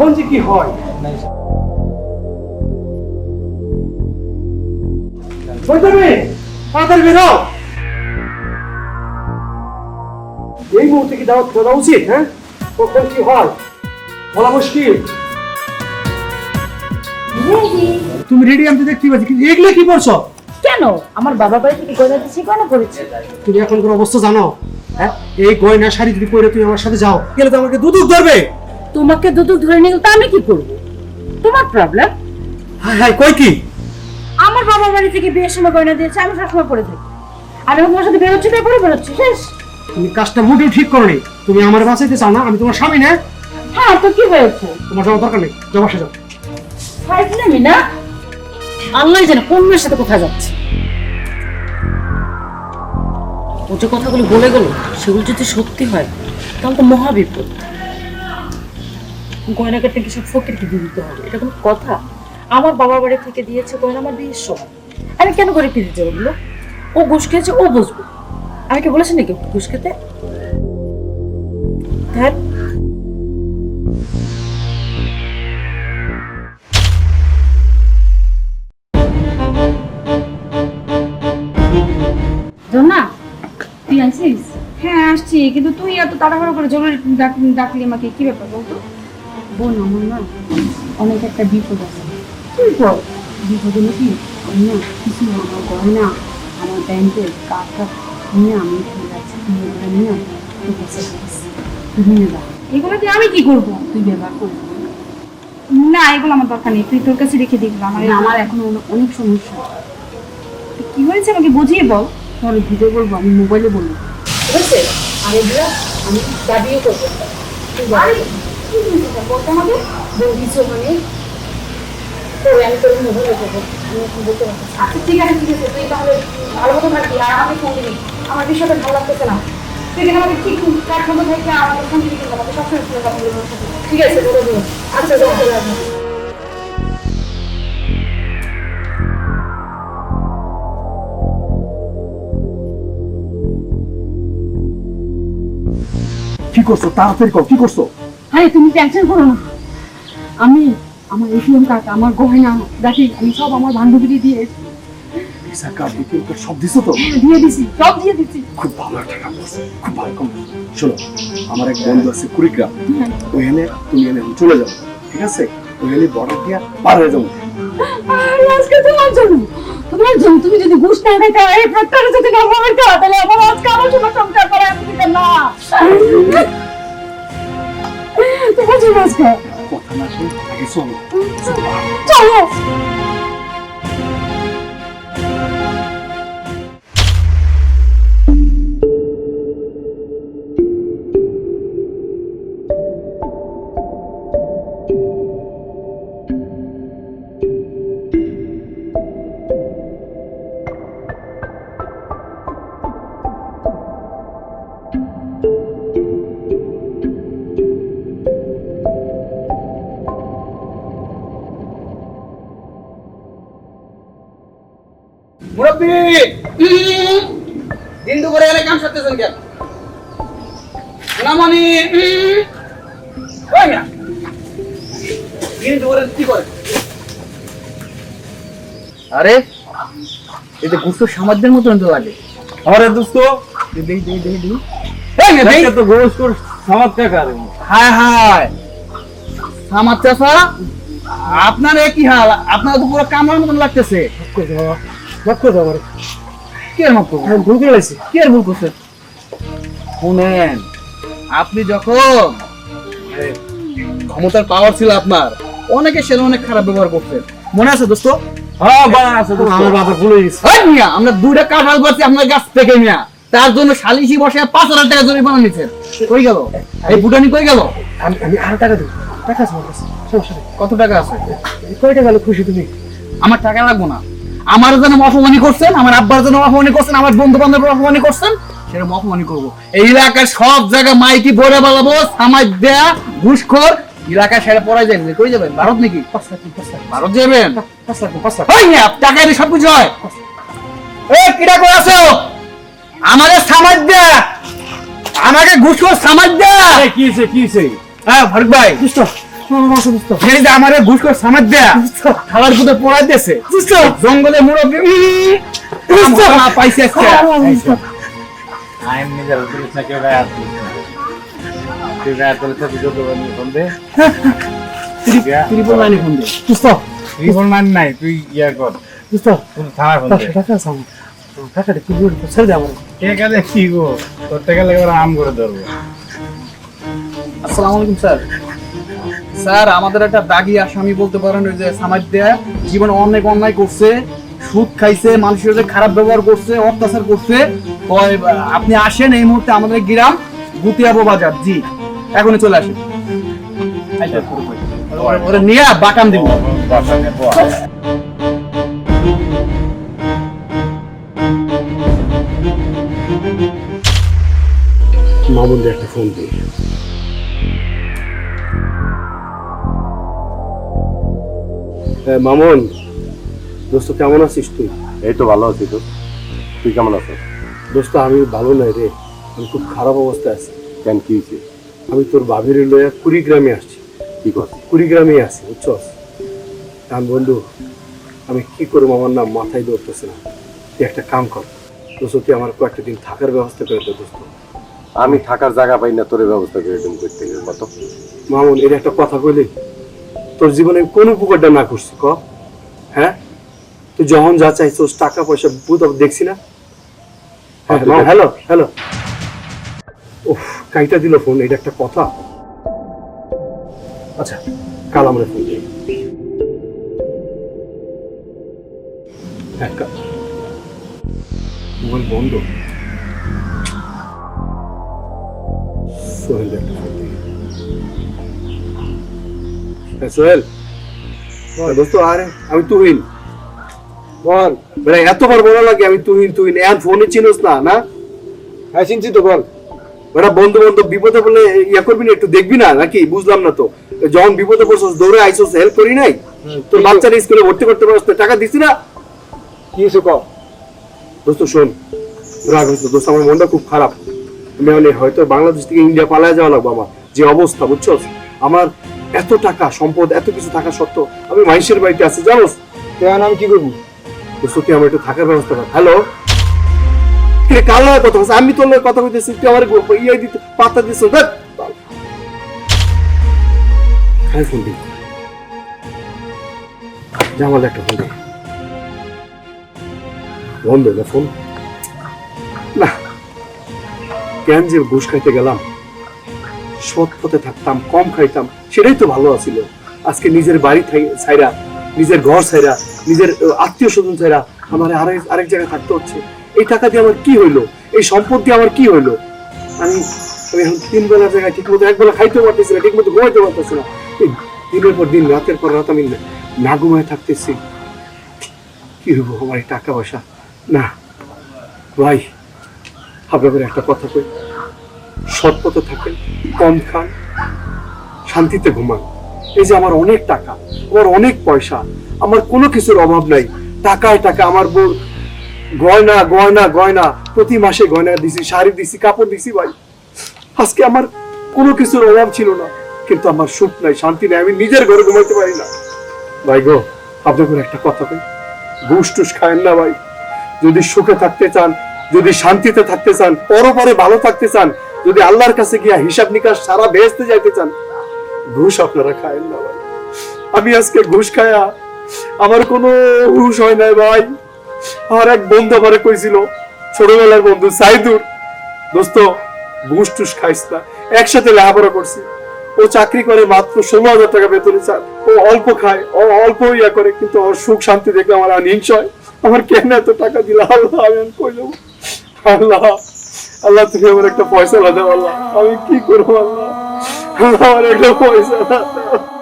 কখন যে কি হয়? তাড়াতাড়ি বেরো। এই মুহূর্তে কি দাওয়াত করা উচিত হ্যাঁ? কখন কি হয়? বলা মুশকিল। তুমি রেডি আমি দেখতে পাচ্ছি। কিন্তু এগুলো কি করছ? কেন? আমার বাবা বাড়ি থেকে গয়না দিচ্ছি কেন করেছে তুমি এখনকার অবস্থা জানো? হ্যাঁ? এই গয়না শাড়ি যদি পরে তুমি আমার সাথে যাও গেলে তো আমাকে দুদুক ধরবে। তোমাকে দুদুক ধরে নিয়ে গেলে তো আমি কি করব? তোমার প্রবলেম হায় হায় কই কি? আমার বাবা বাড়ি থেকে বিয়ের সময় গয়না দিয়েছে আমি সবসময় পরে থাকি। আর আমি তোমার সাথে বেরোচ্ছি তাই পরে বেরোচ্ছি শেষ। তুমি কাজটা মোটেও ঠিক করনি। তুমি আমার বাঁচাইতে চাও না আমি তোমার স্বামী না? হ্যাঁ তো কি হয়েছে? তোমার যাওয়ার দরকার নেই যাও বাসা যাও। ফাইজলামি না? আল্লাহ জানে কোন মেয়ের সাথে কোথায় যাচ্ছে? ও যে কথাগুলো বলে গেল সেগুলো যদি সত্যি হয় তাহলে তো মহা গয়না কাটতে কি সব ফকিরকে দিয়ে দিতে হবে। এটা কোনো কথা? আমার বাবার বাড়ি থেকে দিয়েছে গয়না আমার বিয়ের সময়। আমি কেন করে ফিরে যাব বলো? ও ঘুষ খেয়েছে ও বুঝব। আমি কি বলেছি নাকি ঘুষ খেতে? জন্না তুই আসিস? হ্যাঁ আসছি কিন্তু তুই এত তাড়াহুড়ো করে জরুরি ডাকলি আমাকে কি ব্যাপার বলতো? বোন আমার না অনেক একটা বিপদ আছে। বিপদ? বিপদ হলো কি? আমি না কিছু আমার গয়না আমার ব্যাংকের কার্ডটা নিয়ে আমি নিয়ে তোর কাছে এগুলো দিয়ে আমি কি করব? তুই ব্যবহার করবি না এগুলো আমার দরকার নেই। তুই তোর কাছে রেখে দিবি আমার আমার এখন অনেক সমস্যা। কি হয়েছে আমাকে বুঝিয়ে বল? তাহলে ভিডিও বলব আমি মোবাইলে বলব। ঠিক আছে আমি দাবিও করব। বলতে পারছি আচ্ছা ঠিক আছে ঠিক আছে তুই তাহলে ভালো মতো থাকবি আর আমাকে ফোন দিবি আমার বিষয়টা ভালো লাগতেছে না তুই আমাকে ঠিক আমাকে ফোন দিবি কিন্তু আমাকে সবসময় কথা বলবি। ঠিক আছে বলে আচ্ছা কি করছ তাড়াতাড়ি কর, কি করছ আরে তুমি টেনশন করো না। আমি আমার এটিএম কার্ড আমার গয়না দেখি আমি সব আমার বান্ধবীকে দিয়ে ভিসা কার্ড সব দিছো তো? দিয়ে দিছি সব দিয়ে দিছি। খুব ভালো একটা কাজ করছ খুব ভালো শোনো আমার এক বন্ধু আছে কুড়িগ্রাম। ওইখানে তুমি এনে চলে যাও ঠিক আছে? ওইখানে বর্ডার দিয়া পার হয়ে যাব আরে আজকে তোমার জন্য তোমার জন্য তুমি যদি ঘুষ না দেয় এই প্রত্যেকটা যদি না তাহলে আমার চলো মুরব্বী! দিন দুপুরে এলে কাম সারতেছেন কেন? সোনামণি! দিন দুপুরে কি করে? আরে এটা গুস্ত সামাজ্যের মতন তো আরে দোস্ত! দেই দেই দেই দেই দেই এই না দেই। দেখে তো গোস কর সামাদ কাকা রে। হায় হায়! আপনার কি হাল? আপনার তো পুরো কামার মতন লাগতেছে। মাফ করে দাও আমারে। কি এর মতো আমি ভুল করে কি আর ভুল করছেন শুনেন আপনি যখন ক্ষমতার পাওয়ার ছিল আপনার অনেকে সেটা অনেক খারাপ ব্যবহার করছেন মনে আছে দোস্ত? হ্যাঁ বাড়া আছে দোস্ত। আমার বাবা ভুলে গেছে। হয় মিয়া আমরা দুইটা কাঁঠাল পাচ্ছি আপনার গাছ থেকে মিয়া। তার জন্য সালিশি বসে পাঁচ হাজার টাকা জরিমানা নিচ্ছেন কই গেল? এই বুটানি কই গেল? আমি আমি আর টাকা দেবো। টাকা আছে আমার কাছে কত টাকা আছে? কয় টাকা খুশি তুমি? আমার টাকা লাগবো না। আমার যেন অপমানি করছেন আমার আব্বার যেন অপমানি করছেন আমার বন্ধু বান্ধব অপমানি করছেন সেরকম অপমানি করব। এই এলাকার সব জায়গায় মাইকি বলে বেলাবো সামাজ দেয়া ঘুষখোর এলাকায় সেরে পড়াই যাবেন কই যাবেন? ভারত নাকি? ভারত যাবেন? টাকা দিয়ে সবকিছু হয়। এ কিরা করে আছো? আমাদের সামাজ দেয়া। আমাকে ঘুষখোর সামাজ দেয়া। আরে কি হইছে কি হইছে? হ্যাঁ ফারুক ভাই। আমার ঘুষ করে সামাজ দেয়া খাবার পুতে পড়াই দিয়েছে। জঙ্গলে মুরব্বী পাইছে। আইন নিজের না কেউ গায়ে না। তুই গায়ে তুলিস তুই যত বন্ধু বন্ধে ত্রিপল লাইনে ফোন দে। রিপোর্ট মান নাই তুই ইয়া কর। তুই থানা ফোন দে। কে কাজে কি গো? তোর টাকা লাগে আম করে ধরবো। আসসালামু আলাইকুম স্যার। স্যার আমাদের একটা দাগি আসামি বলতে পারেন ওই যে সামাজ দেয়া জীবনে অনেক অন্যায় করছে সুদ খাইছে মানুষের যে খারাপ ব্যবহার করছে অত্যাচার করছে। আপনি আসেন এই মুহূর্তে আমাদের গ্রাম গুতিয়াবো বাজার জি এখনই চলে আসেন। আচ্ছা, ওরে- নিয়ে দিব। মামুনদের একটা ফোন দিই। মামুন দোস্ত কেমন আছিস তুই? এই তো ভালো আছি তো। তুই কেমন আছো? দোস্ত আমি ভালো নাই রে আমি খুব খারাপ অবস্থায় আছি। কেন কি হয়েছে? আমি তোর বাবির লইয়া কুড়িগ্রামে আসছি। কি করছিস? কুড়িগ্রামে আছি বুঝছস? কারণ বন্ধু আমি কি করব আমার না মাথায় ধরতেছে না। তুই একটা কাম কর। দোস্ত তুই আমার কয়েকটা দিন থাকার ব্যবস্থা করে দে দোস্ত। আমি থাকার জায়গা পাই না তোর ব্যবস্থা করে তুমি করতে গেলে কত মামুন এর একটা কথা কইলে তোর জীবনে কোন উপকারটা না করছি ক? হ্যাঁ? তুই যখন যা চাইছোস টাকা পয়সা বুধ দেখছি না। হ্যাঁ হ্যালো হ্যালো। উফ কাইটা দিল ফোন এটা একটা কথা। আচ্ছা কাল আমরা ফোন দিই হ্যাঁ মোবাইল বন্ধ। সোহেল একটা ফোন দিই। হ্যাঁ, সোহেল দোস্ত আরে আমি তুহিন বল বেটা এতবার বলা লাগে আমি তুহিন তুহিন এখন ফোনে চিনোস না না হ্যাঁ চিনছি তো বল বেটা বন্ধু বন্ধু বিপদে বলে ইয়া করবি না একটু দেখবি না নাকি বুঝলাম না তো যখন বিপদে পড়ছস দৌড়ে আইসস হেল্প করি নাই তোর বাচ্চার স্কুলে ভর্তি করতে পারছ টাকা দিছি না কি হয়েছে কও দোস্ত শোন রাগ হয়েছে দোস্ত আমার মনটা খুব খারাপ আমি হয়তো বাংলাদেশ থেকে ইন্ডিয়া পালায় যাওয়া লাগবো আমার যে অবস্থা বুঝছস আমার এত টাকা সম্পদ এত কিছু থাকা সত্ত্বেও আমি মাইশের বাড়িতে আছি জানোস এখন আমি কি করব? আমার একটু থাকার ব্যবস্থা কর। হ্যালো কে কাল কথা বলছিস? আমি তোর লগে কথা কইতেছি তুই আমার ইয়ে দিতে পাতা খাই ফোন দি। জামাল একটা ফোন দি। বন্ধ না ফোন। না। কেন যে ঘুষ খাইতে গেলাম? সৎ পথে থাকতাম কম খাইতাম। সেটাই তো ভালো আছিল। আজকে নিজের বাড়ি ছাইরা, নিজের ঘর ছাইরা, নিজের আত্মীয় স্বজন ছাইরা আমার আরেক আরেক জায়গায় থাকতে হচ্ছে। এই টাকা দিয়ে আমার কি হইল? এই সম্পদ দিয়ে আমার কি হইল? আমি আমি এখন তিন বেলা জায়গায় ঠিক মতো এক বেলা খাইতে পারতেছি না ঠিক মতো ঘুমাইতে পারতেছি না। দিনের পর দিন, রাতের পর রাত আমি না- ঘুমায় থাকতেছি। কি হইব আমার টাকা পয়সা? না। ভাই, আপনাদের একটা কথা কই। সৎ পথে থাকেন, কম খান। শান্তিতে ঘুমান। এই যে আমার অনেক টাকা, আমার অনেক পয়সা, আমার কোনো কিছুর অভাব নাই। টাকায় টাকা আমার বউ গয়না গয়না গয়না, প্রতি মাসে গয়না দিছি, শাড়ি দিছি, কাপড় দিছি ভাই। আজকে আমার কোনো কিছুর অভাব ছিল না, কিন্তু আমার সুখ নাই, শান্তি নাই, আমি নিজের ঘরে ঘুমাইতে পারি না। ভাই গো, আপনাদের একটা কথা কই ঘুষ টুস খায়েন না ভাই। যদি সুখে থাকতে চান, যদি শান্তিতে থাকতে চান, পরপরে ভালো থাকতে চান, যদি আল্লাহর কাছে গিয়া হিসাব নিকাশ সারা বেহেস্তে যাইতে চান ঘুষ আপনারা খায়েন না ভাই। আমি আজকে ঘুষ খায়া আমার কোনো হুশ হয় নাই ভাই। আমার এক বন্ধু আমারে কইছিল, ছোটবেলার বন্ধু সাইদুর, দোস্ত, ঘুষ টুস খাইস না, একসাথে লেখাপড়া করছি। ও চাকরি করে মাত্র ষোলো হাজার টাকা বেতনে চান ও অল্প খায়, ও অল্প ইয়া করে, কিন্তু ওর সুখ শান্তি দেখলে আমার আর হিংস হয়। আমার কেন এত টাকা দিল? আল্লাহ, আমি কই আল্লাহ আল্লাহ, তুমি আমার একটা পয়সা দাও, আল্লাহ। আমি কি করব, আল্লাহ? আল্লাহ আমার একটা পয়সা দাও